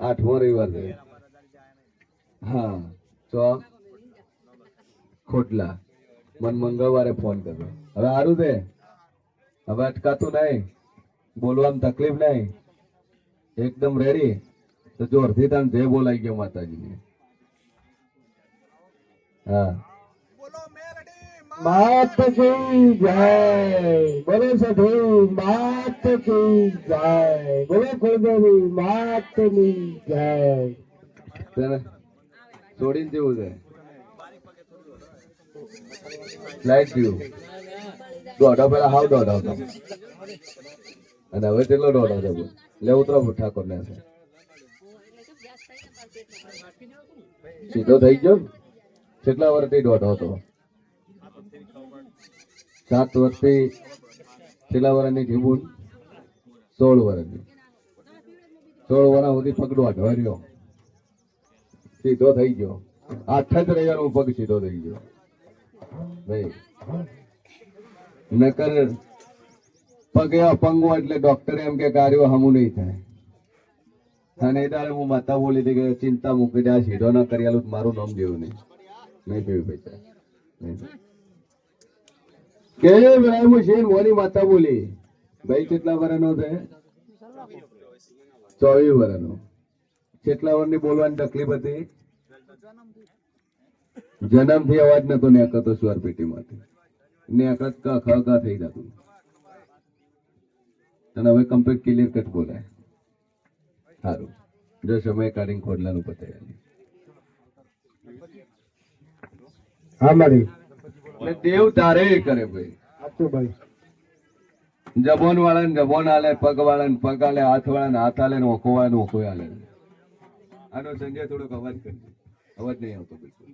આઠમો રવિવાર છે. હા, તો ખોટલા. મન મંગળવારે ફોન કર્યો. હવે સારું છે? હવે અટકાતું નહીં. બોલવામાં તકલીફ નહીં. એકદમ રેડી તો જોરથી તને જે બોલાઈ ગયો માતાજીને. હા. માત કી જય બોલો સધુ માત કી જય બોલો કુળદેવી માતની જય તેને છોડીને જેવું છે લાઈટ જેવું દોઢો પેલા, હાવ દોઢો હતો અને હવે કેટલો દોઢો છે બોલ? લે, ઉતરો ઠાકોર ને સીધો થઈ ગયો? કેટલા વર્ષથી દોઢો હતો? સાત વર્ષે છેલ્લા વર્ષની જીવન સોળ વર્ષની સોળ વર્ષ સુધી પગડો અઢવાર્યો સીધો થઈ ગયો. આઠ જ રવિવાર પગ સીધો થઈ ગયો. ભાઈ, નકર પગે અપંગો એટલે ડોક્ટર એમ કે કાર્યો હમું નહીં થાય. અને દાડે હું માતા બોલી હતી કે ચિંતા મૂકી દે, આ સીધો ના કરી તો મારું નામ જેવું નહીં. નહીં પીવું પૈસા મોની માતા બોલી. ભાઈ, કેટલા વર્ષનો છે? ચોવીસ વર્ષનો કેટલા વર્ષની બોલવાની તકલીફ હતી? જન્મથી અવાજ નતો નેકતો સ્વર પેટીમાંથી. નેકત ક, ખ, ક થઈ જતું. અને હવે કમ્પ્લીટ ક્લિયર કટ બોલાય. સારું. જો સમય કાઢીને ખોડલાનું પતાવી હા, મારી. એટલે દેવ તારે કરે ભાઈ. જબોન વાળા ને જબોન આલે પગ વાળાને પગ આલે હાથ વાળાને હાથ આલે ને ઓખો વાળાને ઓખો આલે. આનો સંજય થોડોક અવાજ કરજો અવાજ નહીં આવતો બિલકુલ.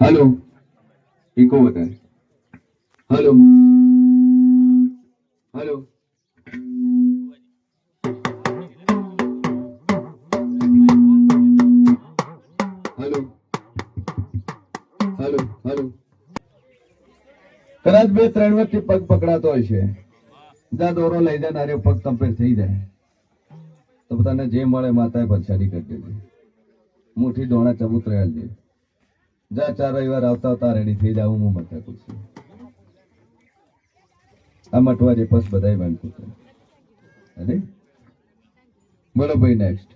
હાલો. ઈકો વધારે. હાલો. હાલો. હાલો. હાલો. હાલો. કદાચ બે ત્રણ વખત પગ પકડાતો છે. જ્યાં દોરો લઈ જાય પગ કમ્પ્લીટ થઈ જાય. તો તને જે મળે માતાએ પછાડી કરી દેજે. મુઠ્ઠી ડોણા ચબૂતરે હાલજે જા ચાર રવિવાર આવતા આવતા રેડી થઈ જાવ હું મથા કું આ મટવા જે પસ બધાય બાંધતું અરે બોલો ભાઈ નેક્સ્ટ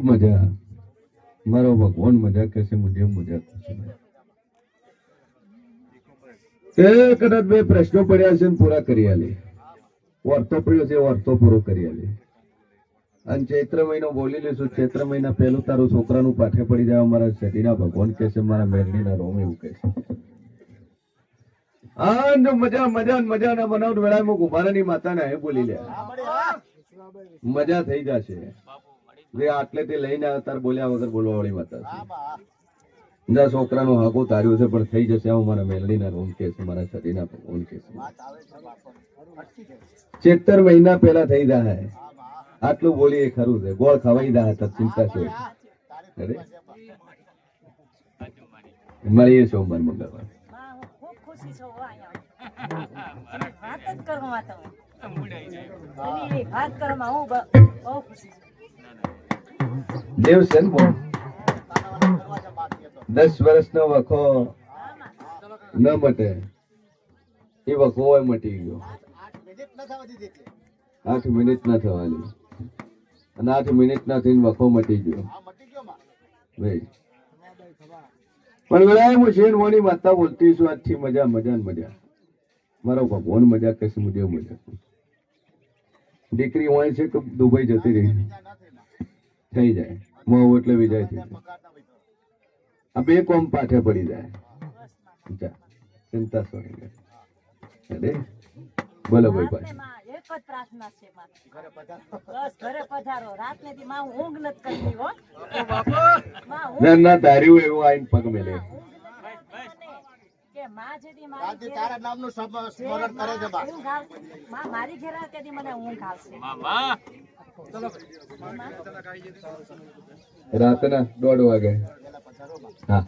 ખૂબ મજા મારો ભગવાન મજા કહેશે મુજે મજા કરશે એ કદાચ બે પ્રશ્નો પડ્યા છે પૂરા કરી આલે. વર્તો પડ્યો છે, વર્તો પૂરો કરી આલે. અને ચૈત્ર મહિનો બોલી લેશું ચૈત્ર મહિના પહેલું તારું છોકરાનું પાઠે પડી જાય, મારા શરીરના ભગવાન કે છે મારા મેરડીના રોમ એવું કહે છે આ જો મજા મજા મજા ના બનાવ વેળામાં માતા માતાને એ બોલી લે. મજા થઈ જશે. જે આટલેથી લઈને તાર બોલ્યા વગર બોલવા વાળી માતા છે. જા છોકરાનું હાકું તાર્યું છે પણ થઈ જશે. હું મારા મેલડીના રૂમ કે છે મારા શરીરના ભગવાન કે છે. ચેતર મહિના પહેલા થઈ જાય આટલું બોલીએ ખરું છે. ગોળ ખવાઈ જાય તો ચિંતા છે અરે મળીએ સોમવાર મંગળવાર. હા, હું ખૂબ ખુશી છું હો અહીંયા. વાત જ કરવામાં તમે. વાત કરવામાં હું બહુ ખુશી છું. દેવ બહુ. દસ વર્ષનો વખો ન મટે. એ વખો હોય મટી ગયો. આઠ મિનિટ ના થવાની. અને આઠ મિનિટ ના થઈને વખો મટી ગયો. પણ વેળા હું શેર મોની માતા બોલતી છું. આજથી મજા મજા ને મજા. મારો ભગવાન મજા કહેશે મુજબ મજા દીકરી હોય છે કે દુબઈ જતી રહી. થઈ જાય. મોહ એટલે વિજય થઈ જાય. આ બે કોમ પાઠે પડી જાય. ચિંતા છોડી દે અરે બોલો ભાઈ ભાઈ એક જ પ્રાર્થના છે મારી. બસ ઘરે પધારો. રાતને દી માં ઊંઘ નથી કરતી હો. ના ના ધાર્યું એવું આઈને પગ મેલે. કે માં જેથી મારી ઘેરે ઊંઘ આવશે. માં મારી ઘેર તેથી મને ઊંઘ આવશે. રાતના દોઢ વાગે. હા.